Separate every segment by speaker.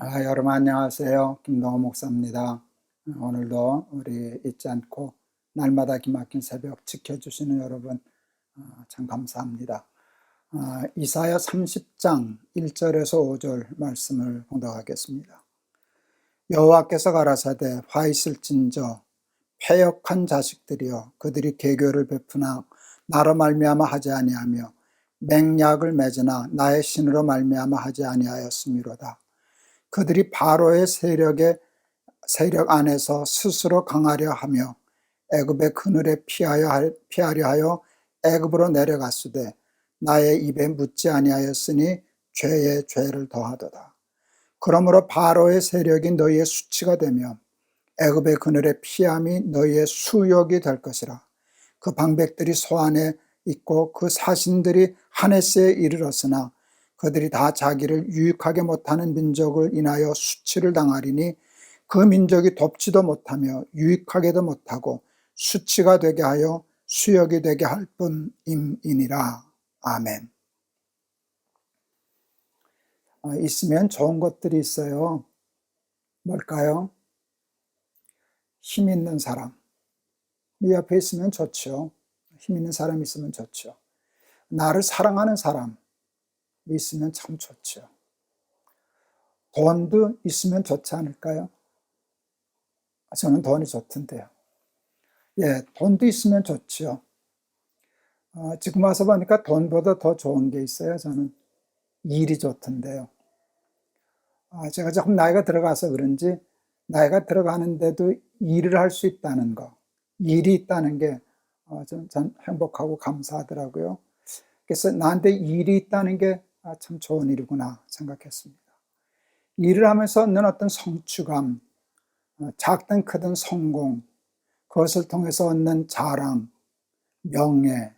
Speaker 1: 아, 여러분 안녕하세요. 김동호 목사입니다. 오늘도 우리 잊지 않고 날마다 기막힌 새벽 지켜주시는 여러분 아, 참 감사합니다. 아, 이사야 30장 1절에서 5절 말씀을 봉독하겠습니다. 여호와께서 가라사대 화 있을진저 패역한 자식들이여 그들이 개교를 베푸나 나로 말미암아 하지 아니하며 맹약을 맺으나 나의 신으로 말미암아 하지 아니하였음이로다. 그들이 바로의 세력의 세력 안에서 스스로 강하려 하며 애굽의 그늘에 피하여 할- 피하려 하여 애굽으로 내려갔으되 나의 입에 묻지 아니하였으니 죄에 죄를 더하도다. 그러므로 바로의 세력이 너희의 수치가 되며 애굽의 그늘에 피함이 너희의 수욕이 될 것이라. 그 방백들이 소안에 있고 그 사신들이 하네스에 이르렀으나 그들이 다 자기를 유익하게 못하는 민족을 인하여 수치를 당하리니 그 민족이 돕지도 못하며 유익하게도 못하고 수치가 되게 하여 수역이 되게 할 뿐임이니라. 아멘. 아, 있으면 좋은 것들이 있어요. 뭘까요? 힘 있는 사람. 이 옆에 있으면 좋죠. 힘 있는 사람 있으면 좋죠. 나를 사랑하는 사람 있으면 참 좋죠. 돈도 있으면 좋지 않을까요? 저는 돈이 좋던데요. 예, 돈도 있으면 좋죠. 어, 지금 와서 보니까 돈보다 더 좋은 게 있어요. 저는 일이 좋던데요. 아, 제가 조금 나이가 들어가서 그런지 나이가 들어가는데도 일을 할 수 있다는 거, 일이 있다는 게 어, 전, 전 행복하고 감사하더라고요. 그래서 나한테 일이 있다는 게 아, 참 좋은 일이구나 생각했습니다. 일을 하면서 얻는 어떤 성취감, 어, 작든 크든 성공, 그것을 통해서 얻는 자랑, 명예,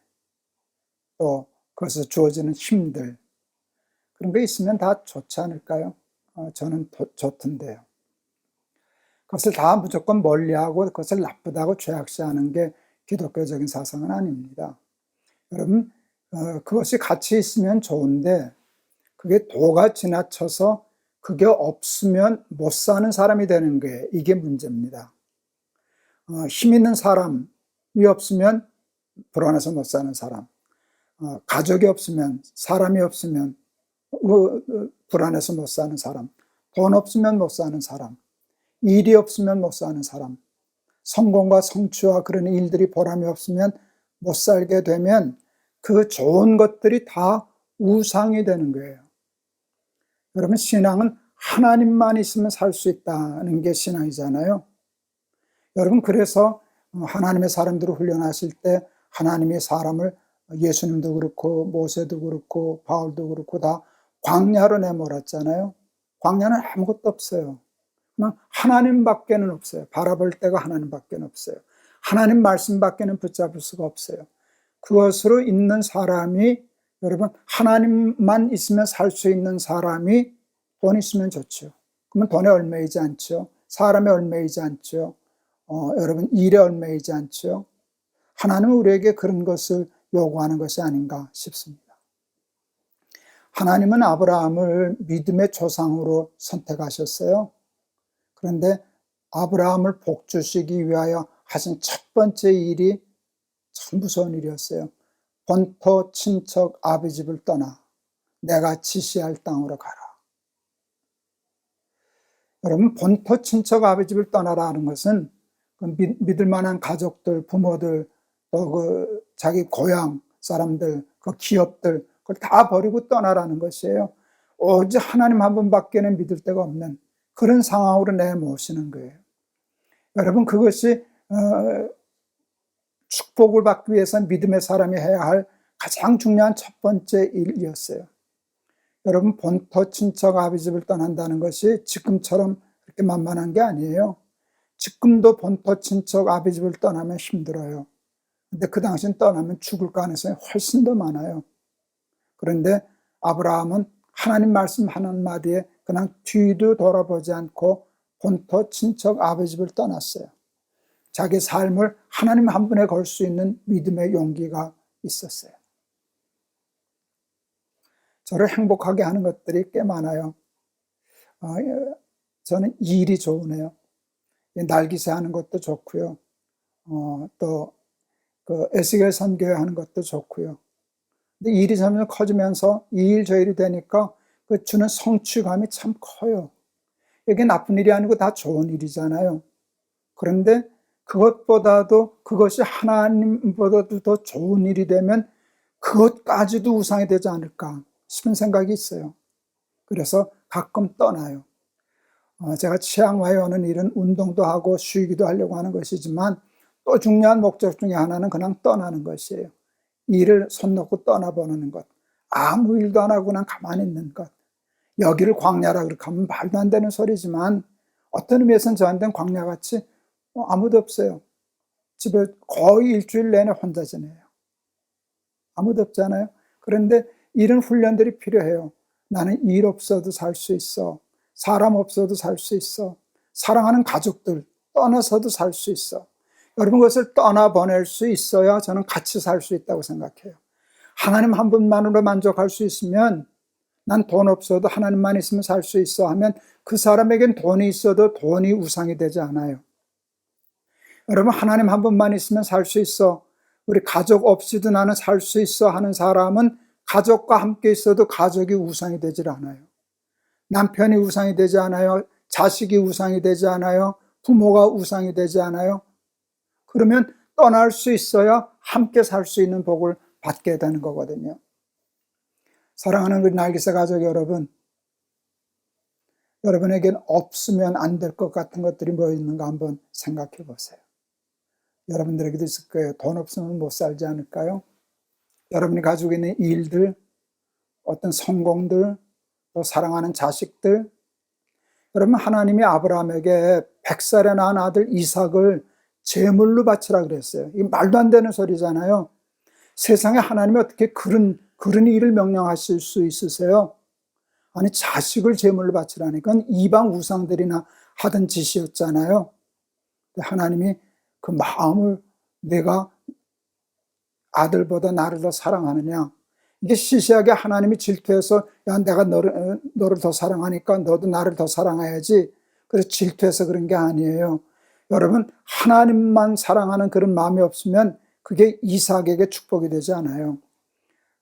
Speaker 1: 또 그것에서 주어지는 힘들, 그런 게 있으면 다 좋지 않을까요? 어, 저는 도- 좋던데요. 그것을 다 무조건 멀리하고 그것을 나쁘다고 죄악시하는 게 기독교적인 사상은 아닙니다. 여러분, 어, 그것이 같이 있으면 좋은데 그게 도가 지나쳐서 그게 없으면 못 사는 사람이 되는 게 이게 문제입니다. 어, 힘 있는 사람이 없으면 불안해서 못 사는 사람, 어, 가족이 없으면 사람이 없으면 어, 어, 불안해서 못 사는 사람, 돈 없으면 못 사는 사람, 일이 없으면 못 사는 사람, 성공과 성취와 그런 일들이 보람이 없으면 못 살게 되면 그 좋은 것들이 다 우상이 되는 거예요. 여러분, 신앙은 하나님만 있으면 살 수 있다는 게 신앙이잖아요. 여러분, 그래서 하나님의 사람들을 훈련하실 때 하나님의 사람을 예수님도 그렇고 모세도 그렇고 바울도 그렇고 다 광야로 내몰았잖아요. 광야는 아무것도 없어요. 그냥 하나님밖에는 없어요. 바라볼 때가 하나님밖에 없어요. 하나님 말씀밖에는 붙잡을 수가 없어요. 그것으로 있는 사람이 여러분 하나님만 있으면 살 수 있는 사람이 돈 있으면 좋죠. 그러면 돈에 얼매이지 않죠. 사람에 얼매이지 않죠. 어, 여러분 일에 얼매이지 않죠. 하나님은 우리에게 그런 것을 요구하는 것이 아닌가 싶습니다. 하나님은 아브라함을 믿음의 조상으로 선택하셨어요. 그런데 아브라함을 복주시기 위하여 하신 첫 번째 일이 참 무서운 일이었어요. 본토 친척 아비 집을 떠나 내가 지시할 땅으로 가라. 여러분 본토 친척 아비 집을 떠나라 하는 것은 그 믿- 믿을 만한 가족들, 부모들, 또 그 자기 고향 사람들, 그 기업들 그걸 다 버리고 떠나라는 것이에요. 오직 하나님 한 분밖에는 믿을 데가 없는 그런 상황으로 내모시는 거예요. 여러분 그것이 어, 축복을 받기 위해서 믿음의 사람이 해야 할 가장 중요한 첫 번째 일이었어요. 여러분 본토 친척 아비 집을 떠난다는 것이 지금처럼 그렇게 만만한 게 아니에요. 지금도 본토 친척 아비 집을 떠나면 힘들어요. 근데 그 당시엔 떠나면 죽을 가능성이 훨씬 더 많아요. 그런데 아브라함은 하나님 말씀 한마디에 그냥 뒤도 돌아보지 않고 본토 친척 아비 집을 떠났어요. 자기 삶을 하나님 한 분에 걸 수 있는 믿음의 용기가 있었어요. 저를 행복하게 하는 것들이 꽤 많아요. 어, 저는 일이 좋으네요. 이 날기새 하는 것도 좋고요. 어, 또그 에스겔 선교회 하는 것도 좋고요. 근데 일이 점점 커지면서 이 일 저 일이 되니까 그 주는 성취감이 참 커요. 이게 나쁜 일이 아니고 다 좋은 일이잖아요. 그런데 그것보다도 그것이 하나님보다도 더 좋은 일이 되면 그것까지도 우상이 되지 않을까 싶은 생각이 있어요. 그래서 가끔 떠나요. 어, 제가 오는 일은 운동도 하고 쉬기도 하려고 하는 것이지만 또 중요한 목적 중에 하나는 그냥 떠나는 것이에요. 일을 손 놓고 떠나보는 것. 아무 일도 안 하고 그냥 가만히 있는 것. 여기를 광야라 그렇게 하면 말도 안 되는 소리지만 어떤 의미에서는 저한테는 광야같이 뭐 아무도 없어요. 집에 거의 일주일 내내 혼자 지내요. 아무도 없잖아요. 그런데 이런 훈련들이 필요해요. 나는 일 없어도 살 수 있어. 사람 없어도 살 수 있어. 사랑하는 가족들 떠나서도 살 수 있어. 여러분 그것을 떠나보낼 수 있어야 저는 같이 살 수 있다고 생각해요. 하나님 한 분만으로 만족할 수 있으면 난 돈 없어도 하나님만 있으면 살 수 있어 하면 그 사람에겐 돈이 있어도 돈이 우상이 되지 않아요. 여러분 하나님 한 분만 있으면 살 수 있어. 우리 가족 없이도 나는 살 수 있어 하는 사람은 가족과 함께 있어도 가족이 우상이 되질 않아요. 남편이 우상이 되지 않아요. 자식이 우상이 되지 않아요. 부모가 우상이 되지 않아요. 그러면 떠날 수 있어야 함께 살 수 있는 복을 받게 되는 거거든요. 사랑하는 우리 날개새 가족 여러분, 여러분에겐 없으면 안 될 것 같은 것들이 뭐 있는가 한번 생각해 보세요. 여러분들에게도 있을 거예요. 돈 없으면 못 살지 않을까요? 여러분이 가지고 있는 일들, 어떤 성공들, 또 사랑하는 자식들. 여러분 하나님이 아브라함에게 백살에 낳은 아들 이삭을 제물로 바치라 그랬어요. 이 말도 안 되는 소리잖아요. 세상에 하나님이 어떻게 그런 그런 일을 명령하실 수 있으세요? 아니 자식을 제물로 바치라니까 이방 우상들이나 하던 짓이었잖아요. 하나님이 그 마음을 내가 아들보다 나를 더 사랑하느냐. 이게 시시하게 하나님이 질투해서 야 내가 너를, 너를 더 사랑하니까 너도 나를 더 사랑해야지. 그래서 질투해서 그런 게 아니에요. 여러분 하나님만 사랑하는 그런 마음이 없으면 그게 이삭에게 축복이 되지 않아요.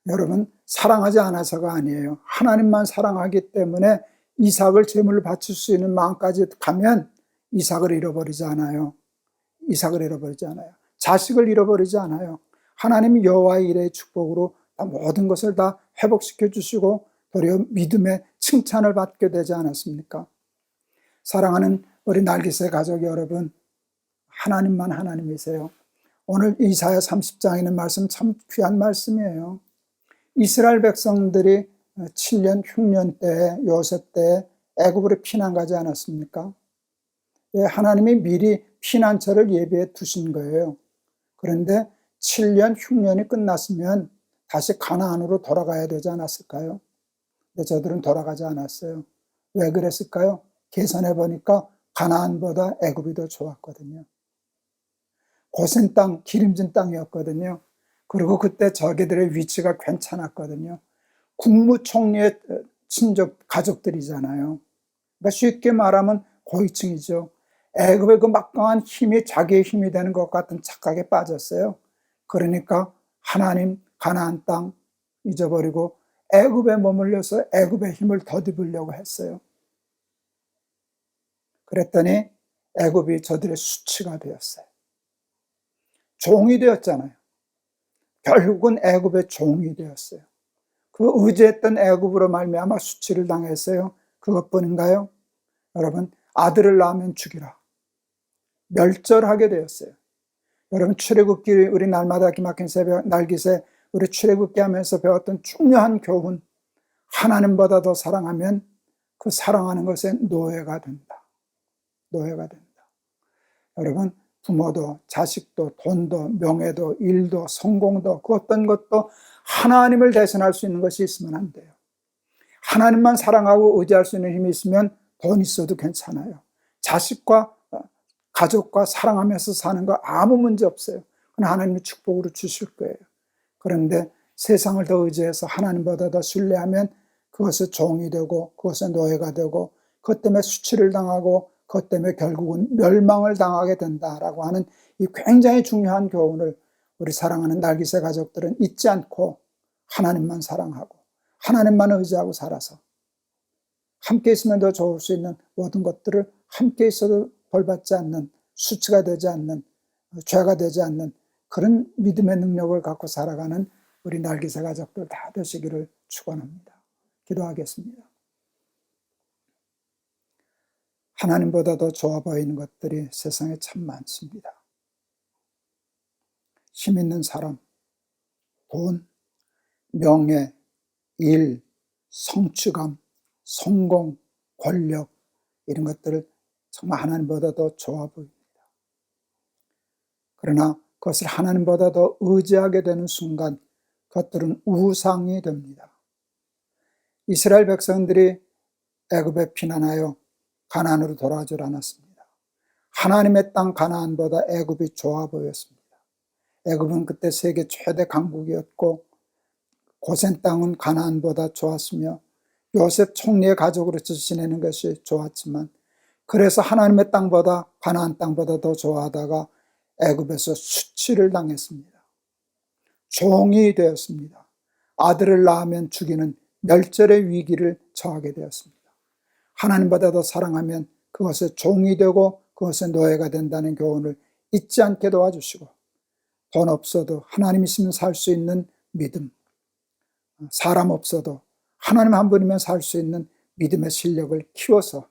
Speaker 1: 여러분 사랑하지 않아서가 아니에요. 하나님만 사랑하기 때문에 이삭을 제물로 바칠 수 있는 마음까지 가면 이삭을 잃어버리지 않아요. 이삭을 잃어버리지 않아요. 자식을 잃어버리지 않아요. 하나님이 여호와의 일의 축복으로 모든 것을 다 회복시켜 주시고 도리어 믿음의 칭찬을 받게 되지 않았습니까? 사랑하는 우리 날개새 가족 여러분, 하나님만 하나님이세요. 오늘 이사야 30장에 있는 말씀 참 귀한 말씀이에요. 이스라엘 백성들이 7년 흉년 때 요셉 때 애굽으로 피난 가지 않았습니까? 예, 하나님이 미리 피난처를 예비해 두신 거예요. 그런데 7년 흉년이 끝났으면 다시 가나안으로 돌아가야 되지 않았을까요? 근데 저들은 돌아가지 않았어요. 왜 그랬을까요? 계산해 보니까 가나안보다 애굽이 더 좋았거든요. 고센 땅, 기름진 땅이었거든요. 그리고 그때 저기들의 위치가 괜찮았거든요. 국무총리의 친족 가족들이잖아요. 그러니까 쉽게 말하면 고위층이죠. 애굽의 그 막강한 힘이 자기의 힘이 되는 것 같은 착각에 빠졌어요. 그러니까 하나님 가나안 땅 잊어버리고 애굽에 머물려서 애굽의 힘을 더입으려고 했어요. 그랬더니 애굽이 저들의 수치가 되었어요. 종이 되었잖아요. 결국은 애굽의 종이 되었어요. 그 의지했던 애굽으로 말미암아 수치를 당했어요. 그것뿐인가요? 여러분 아들을 낳으면 죽이라. 멸절하게 되었어요. 여러분 출애굽기 우리 날마다 기막힌 새벽 날기새 우리 출애굽기 하면서 배웠던 중요한 교훈 하나님보다 더 사랑하면 그 사랑하는 것에 노예가 된다. 노예가 된다. 여러분 부모도 자식도 돈도 명예도 일도 성공도 그 어떤 것도 하나님을 대신할 수 있는 것이 있으면 안 돼요. 하나님만 사랑하고 의지할 수 있는 힘이 있으면 돈 있어도 괜찮아요. 자식과 가족과 사랑하면서 사는 거 아무 문제 없어요. 그건 하나님의 축복으로 주실 거예요. 그런데 세상을 더 의지해서 하나님보다 더 신뢰하면 그것은 종이 되고 그것은 노예가 되고 그것 때문에 수치를 당하고 그것 때문에 결국은 멸망을 당하게 된다라고 하는 이 굉장히 중요한 교훈을 우리 사랑하는 날기새 가족들은 잊지 않고 하나님만 사랑하고 하나님만 의지하고 살아서 함께 있으면 더 좋을 수 있는 모든 것들을 함께 있어도 벌받지 않는 수치가 되지 않는 죄가 되지 않는 그런 믿음의 능력을 갖고 살아가는 우리 날기새 가족들 다 되시기를 축원합니다. 기도하겠습니다. 하나님보다 더 좋아 보이는 것들이 세상에 참 많습니다. 힘 있는 사람, 돈, 명예, 일, 성취감, 성공, 권력 이런 것들을 정말 하나님보다 더 좋아 보입니다. 그러나 그것을 하나님보다 더 의지하게 되는 순간 그것들은 우상이 됩니다. 이스라엘 백성들이 애굽에 피난하여 가나안으로 돌아오질 않았습니다. 하나님의 땅 가나안보다 애굽이 좋아 보였습니다. 애굽은 그때 세계 최대 강국이었고 고센 땅은 가나안보다 좋았으며 요셉 총리의 가족으로서 지내는 것이 좋았지만 그래서 하나님의 땅보다 가나안 땅보다 더 좋아하다가 애굽에서 수치를 당했습니다. 종이 되었습니다. 아들을 낳으면 죽이는 멸절의 위기를 처하게 되었습니다. 하나님보다 더 사랑하면 그것의 종이 되고 그것의 노예가 된다는 교훈을 잊지 않게 도와주시고 돈 없어도 하나님 있으면 살 수 있는 믿음, 사람 없어도 하나님 한 분이면 살 수 있는 믿음의 실력을 키워서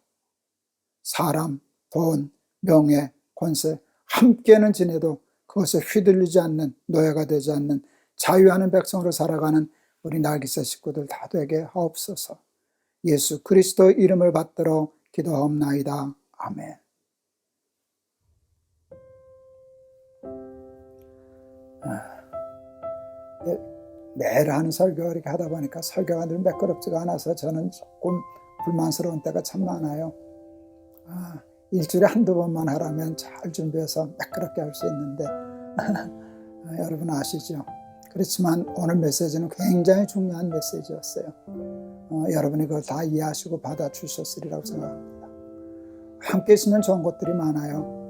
Speaker 1: 사람, 돈, 명예, 권세 함께는 지내도 그것에 휘둘리지 않는 노예가 되지 않는 자유하는 백성으로 살아가는 우리 날기새 식구들 다 되게 하옵소서. 예수 그리스도 이름을 받들어 기도하옵나이다. 아멘. 네, 매일 하는 설교 이렇게 하다 보니까 설교가 늘 매끄럽지가 않아서 저는 조금 불만스러운 때가 참 많아요. 아, 일주일에 한두 번만 하라면 잘 준비해서 매끄럽게 할 수 있는데 아, 여러분 아시죠? 그렇지만 오늘 메시지는 굉장히 중요한 메시지였어요. 어, 여러분이 그걸 다 이해하시고 받아주셨으리라고 생각합니다. 함께 있으면 좋은 것들이 많아요.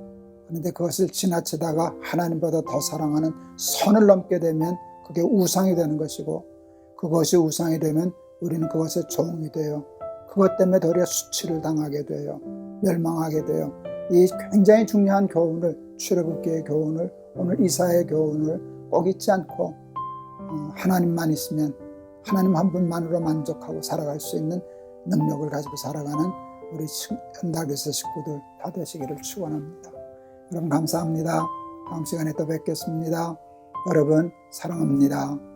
Speaker 1: 그런데 그것을 지나치다가 하나님보다 더 사랑하는 선을 넘게 되면 그게 우상이 되는 것이고 그것이 우상이 되면 우리는 그것의 종이 돼요. 그것 때문에 도리어 수치를 당하게 돼요. 멸망하게 돼요. 이 굉장히 중요한 교훈을 출애굽기의 교훈을 오늘 이사의 교훈을 꼭 잊지 않고 어, 하나님만 있으면 하나님 한 분만으로 만족하고 살아갈 수 있는 능력을 가지고 살아가는 우리 현달교사 식구들 다 되시기를 축원합니다. 여러분 감사합니다. 다음 시간에 또 뵙겠습니다. 여러분 사랑합니다.